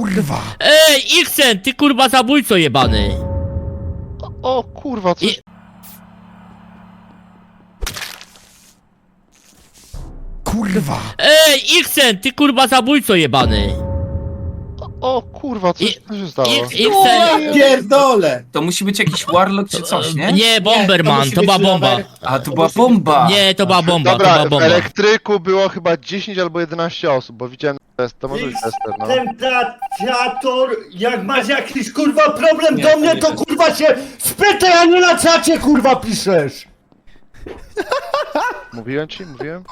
Kurwa! Ej, Xen, ty kurwa zabójco jebany! O kurwa, co... I- Kurwa! Ej, Xen, ty kurwa zabójco jebany! O kurwa, co, I- się stało? X- Xen... Pierdolę! To musi być jakiś warlock czy coś, nie? Nie, Bomberman, musi to być była bomba. A, to była bomba! Nie, to była bomba, to Dobra, była w bomba. elektryku było chyba 10 albo 11 osób, bo widziałem test, to może być tester, no. Tentator, jak masz jakiś kurwa problem Nie, do mnie, nie to kurwa się spytaj, a nie na czacie kurwa piszesz! Mówiłem ci, mówiłem?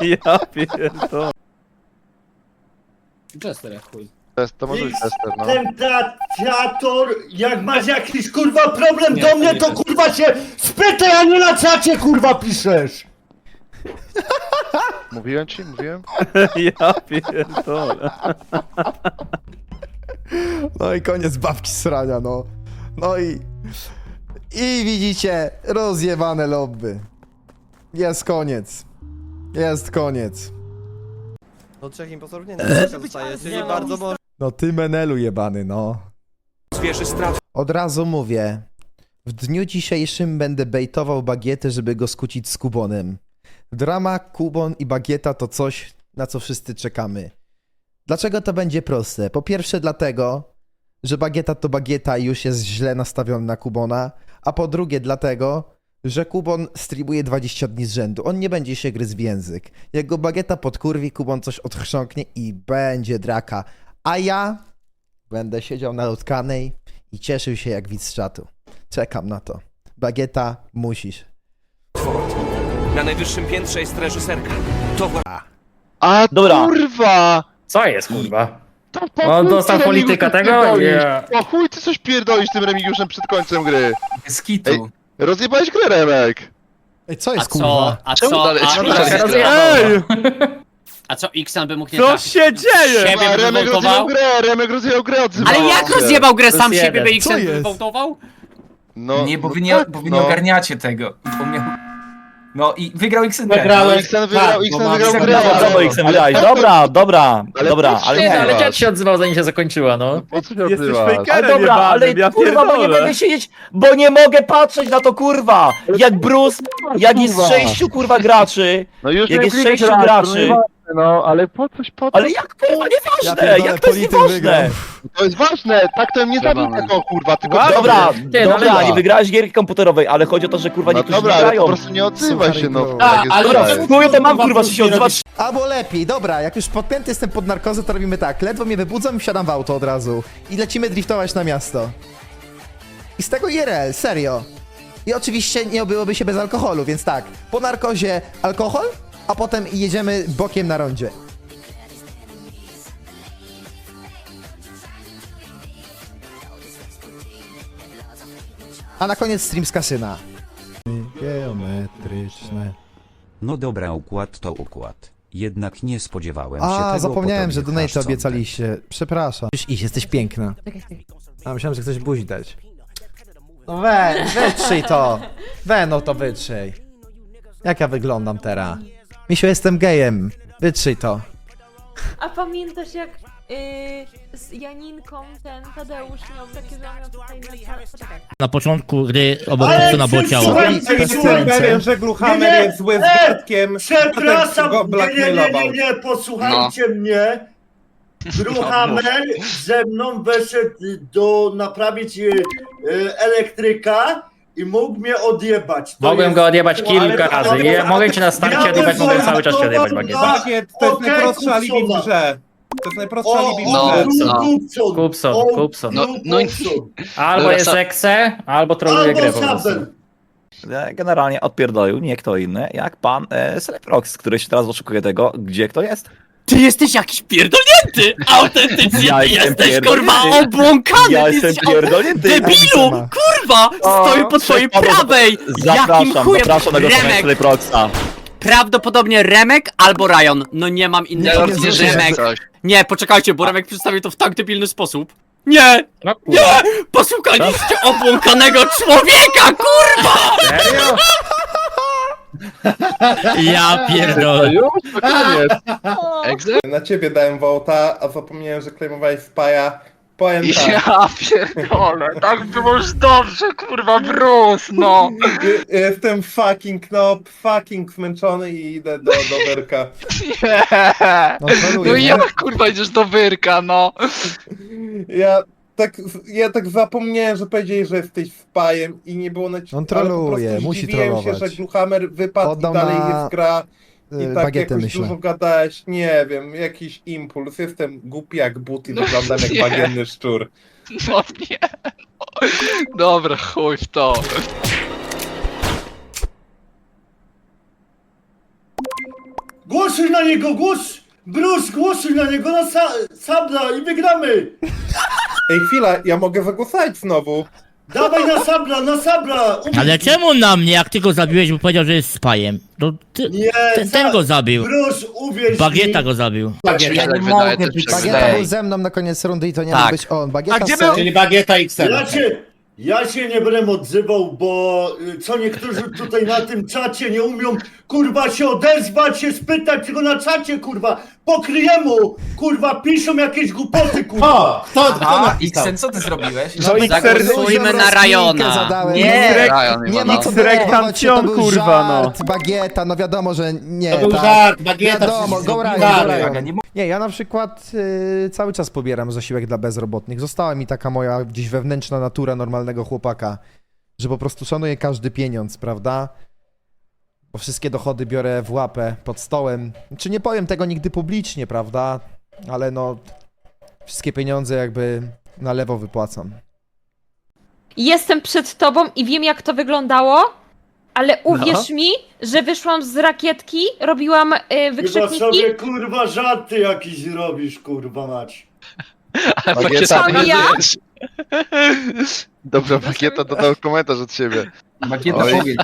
Ja pierdolę. Jester jak chuj. Test, to może być tester, no. Tentator, jak masz jakiś kurwa problem Nie, do to mnie, nie to jest. kurwa się spytaj, a nie na czacie kurwa piszesz! Mówiłem ci, mówiłem? Ja pierdolę. No i koniec babki srania, no. No i... I widzicie, rozjebane lobby. Jest koniec. Jest koniec. No trzech impostorów nie, nie zostaje, czyli bardzo może... No ty menelu jebany, no. Zwierzy strat. Od razu mówię. W dniu dzisiejszym będę bejtował bagietę, żeby go skucić z Kubonem. Drama, Kubon i bagieta to coś, na co wszyscy czekamy. Dlaczego to będzie proste? Po pierwsze dlatego, że bagieta to bagieta i już jest źle nastawiony na Kubona, a po drugie dlatego, że Kubon streamuje 20 dni z rzędu. On nie będzie się gryzł w język. Jak go bagieta podkurwi, Kubon coś odchrząknie i będzie draka. A ja będę siedział na utkanej i cieszył się jak widz z czatu. Czekam na to. Bagieta, musisz. Na najwyższym piętrze jest reżyserka. To właśnie... A Dobra. kurwa! Co jest kurwa? To po On chuj ty dostał Remigiuszem polityka tego? pierdolisz. Nie. Po chuj ty coś pierdolisz tym Remigiuszem przed końcem gry. z kitu. Ej. Rozjebałeś grę, Remek! Ej, co A jest co? kurwa? A Czemu co? dalej- A, czemu a, dalej- Ej! a co Xan by mógł nie Co trafić? się dzieje? Siebie A, by Remek rozjebał wywołtował? grę, Remek rozjebał grę, odzywał Ale jak się. rozjebał grę sam siebie, by jeden. Co Xan jest? wywołtował? No, nie, bo no wy nie, tak, bo wy no. nie ogarniacie tego. On miał... No i wygrał Xen No, Wygrałem. Xen wygrał, Xen wygrał grę, Dobra, Xem ale wygrałeś. Dobra, dobra, Ale dobra, ale Nie, dziad się odzywał zanim się zakończyła, no. Po co się Jesteś odzywasz? fejkerem Ale dobra, ale jebanym, ja kurwa, bo nie pierdolę. mogę siedzieć, bo nie mogę patrzeć na to kurwa! Jak Bruce, jak jest sześciu kurwa graczy, No już jak nie jest sześciu graczy. No No, ale po coś, po co? ale jak kurwa Ja nieważne, pierdolę, jak to jest polityk wygrał. nieważne? To jest ważne, tak to nie zabij tego kurwa, tylko... Dobra, Ty, no dobra, dobra. nie wygrałeś gierki komputerowej, ale chodzi o to, że kurwa No niektórzy dobra, nie ale po grają. prostu nie odzywaj się, no. A, jak jest ale. Dobra, chuju to mam kurwa, że się odzywasz. Albo lepiej, dobra, jak już podpięty jestem pod narkozę, to robimy tak. Ledwo mnie wybudzą i wsiadam w auto od razu. I lecimy driftować na miasto. I z tego IRL, serio. I oczywiście nie obyłoby się bez alkoholu, więc tak. Po narkozie alkohol, a potem jedziemy bokiem na rondzie. A na koniec stream z kasyna. Geometryczne. No dobra, układ to układ. Jednak nie spodziewałem się A, tego zapomniałem, po że donate obiecaliście. Przepraszam. Musisz iść, jesteś piękna. A myślałem, że chcesz buzi dać. No we, wytrzyj to. We, no to wytrzyj. Jak ja wyglądam teraz? Misiu, jestem gejem. Wytrzyj to. A pamiętasz jak yy, z Janinką ten Tadeusz miał takie zamiar tutaj na Poczekaj. Na początku gry obok Nexuna było ciało. słuchaj, Słuchaj, słuchaj, słuchaj, słuchaj, że Nie, Gluhammer nie, jest złym e, świadkiem. Przepraszam, go nie, nie, nie, nie, blackmailował. nie, posłuchajcie mnie. Bruhamel ze mną wyszedł do naprawić y, y, elektryka i mógł mnie odjebać. To Mogłem jest- go odjebać kilka Ale- razy. Nie, mogłem cię na starcie Ja odjebać, bym mogłem cały czas cię odjebać. Bagiet, to jest Okej, najprostsza alibi w Kupsona. grze. To jest najprostsza O, alibi w grze. no. Kupson, Kupson, o, Kupson. no, no Kupson. Albo Dobra, jest sa- ekse, albo troluje grę Albo po prostu. Generalnie odpierdolił nie kto inny, jak pan e, Sleprox, który się teraz oszukuje tego, gdzie kto jest. Ty jesteś jakiś pierdolnięty! Autentycznie Ja ty jestem jesteś pierdolnięty. kurwa obłąkany! Ja ty jestem jesteś pierdolnięty. Debilu! Kurwa! Stoi po twojej prawej! Jakim Zapraszam, chujem? zapraszam na Remek! Sleproxa. Prawdopodobnie Remek albo Ryan. No nie mam innej Nie, opcji, nie, Remek. Nie, poczekajcie, bo Remek przedstawił to w tak debilny sposób. Nie! No Nie! Posłuchaliście obłąkanego człowieka, kurwa! Serio? Ja pierdolę. Już? To koniec. Egze? Na ciebie dałem wołta, a zapomniałem, że klejmowałeś spaja. Powiem tak. Ja pierdolę, tak było już dobrze, kurwa, Bruce, no. y- Jestem fucking knob, fucking zmęczony i idę do, do Berka. Nie. No, troluje, nie? kurwa, idziesz do Wyrka, no. Ja tak, ja tak zapomniałem, że powiedzieli, że jesteś spajem i nie było na On troluje, musi się, trollować. że Gluhammer wypadł Oddał i dalej na, jest gra. I y, tak bagietę, jakoś myślę. dużo gadałeś, nie wiem, jakiś impuls. Jestem głupi jak but i No wyglądam jak nie. bagienny szczur. No nie. Dobra, chuj w to. Głosuj na niego, głos! Bruce, głosuj na niego na sa sabla i wygramy! Ej, chwila, ja mogę zagłosować znowu. Dawaj na sabla, na sabla! Uwierz Ale czemu na mnie, jak ty go zabiłeś, bo powiedział, że jest spajem? No ty, Nie, ten, ten go zabił. Bruce, uwierz Bagieta mi. go zabił. Ja nie mogę być Bagieta był ze mną na koniec rundy i to nie Tak. mógł być on. Bagieta A gdzie był? Czyli Bagieta i Ja się, ja się nie będę odzywał, bo y, co niektórzy tutaj na tym czacie nie umią, kurwa, się odezwać, się spytać, czego na czacie, kurwa, po kryjemu, kurwa, piszą jakieś głupoty, kurwa. O! Kto, kto A, napisał? Xen, co ty zrobiłeś? No i Zagłosujmy na Rajona. Nie, no, Rajon nie no. co Tamcion, był kurwa, no. bagieta, no wiadomo, że nie, To był tak. żart, Bagieta Wiadomo, go. Ja nie Nie, ja na przykład y, cały czas pobieram zasiłek dla bezrobotnych. Została mi taka moja gdzieś wewnętrzna natura normalnego chłopaka, że po prostu szanuję każdy pieniądz, prawda? Bo wszystkie dochody biorę w łapę pod stołem. Czy nie powiem tego nigdy publicznie, prawda? Ale no, wszystkie pieniądze jakby na lewo wypłacam. Jestem przed tobą i wiem jak to wyglądało, ale uwierz mi, że wyszłam z rakietki, robiłam y, Chyba wykrzykniki. sobie, kurwa, żarty jakiś robisz, kurwa, mać. Bagieta, To ja? Dobra, Bagieta dodał komentarz od siebie. Bagieta Oj. powiedz.